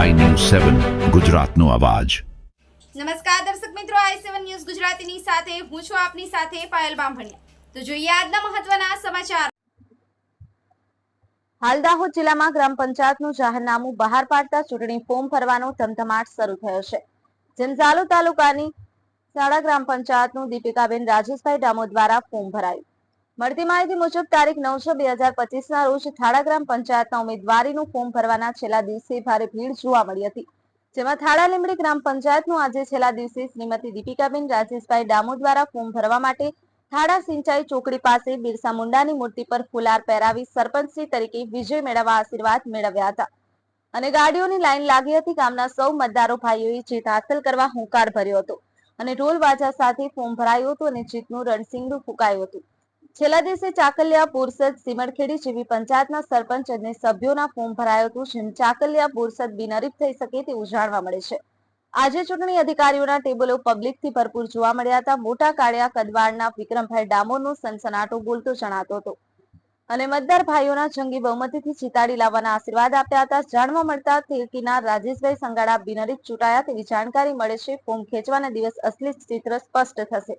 સેવન ગુજરાતનો અવાજ. નમસ્કાર દર્શક મિત્રો આઈ સેવન ન્યૂઝ ગુજરાતીની સાથે હું છું આપની સાથે પાયલ બામભણિયા. તો જોઈએ આજના મહત્વના સમાચાર. હાલ દાહોદ જિલ્લામાં ગ્રામ પંચાયતનું જાહેરનામું બહાર પાડતા ચૂંટણી ફોર્મ ભરવાનો ધમધમાટ શરૂ થયો છે. જેમ ઝાલોદ તાલુકાની શાળા ગ્રામ પંચાયતનું દીપિકાબેન રાજેશભાઈ ડામો દ્વારા ફોર્મ ભરાયું. મળતી માહિતી મુજબ તારીખ નવ છ બે હજાર પચીસના રોજ થાળા ગ્રામ પંચાયતના ઉમેદવારીનું ફોર્મ ભરવાના છેલ્લા દિવસે ભારે ભીડ જોવા મળી હતી. જેમાં થાળા લીમડી ગ્રામ પંચાયતનું આજે છેલ્લા દિવસે શ્રીમતી દીપિકાબેન રાજેશભાઈ ડામોર દ્વારા ફોર્મ ભરવા માટે થાળા સિંચાઈ ચોકડી પાસે બિરસા મુંડાની મૂર્તિ પર ફુલાર પહેરાવી સરપંચશ્રી તરીકે વિજય મેળવવા આશીર્વાદ મેળવ્યા હતા. અને ગાડીઓની લાઈન લાગી હતી ગામના સૌ મતદારો ભાઈઓએ જીત હાંસલ કરવા હુંકાર ભર્યો હતો. અને ઢોલ વાજા સાથે ફોર્મ ભરાયું હતું અને જીતનું રણસિંગડું ફૂંકાયું હતું. છેલ્લા દિવસે ચાકલિયા પુરસદ સીમડખેડી જેવી પંચાયતના સરપંચ અને સભ્યોના ફોર્મ ભરાયું હતું, જેમ ચાકલિયા પુરસદ બિનરીફ થઈ શકે તેવું જાણવા મળે છે. આજે ચૂંટણી અધિકારીઓના ટેબલો પબ્લિકથી ભરપૂર જોવા મળ્યા હતા. મોટા કાળિયા કદવાડના વિક્રમભાઈ ડામોરનો સનસનાટો બોલતો જણાતો હતો. અને મતદાર ભાઈઓના જંગી બહુમતીથી જીતાડી લાવવાના આશીર્વાદ આપ્યા હતા. જાણવા મળતા તેરકીના રાજેશભાઈ સંગાડા બિનહરીફ ચૂંટાયા તેવી જાણકારી મળે છે. ફોર્મ ખેંચવાના દિવસ અસલી ચિત્ર સ્પષ્ટ થશે.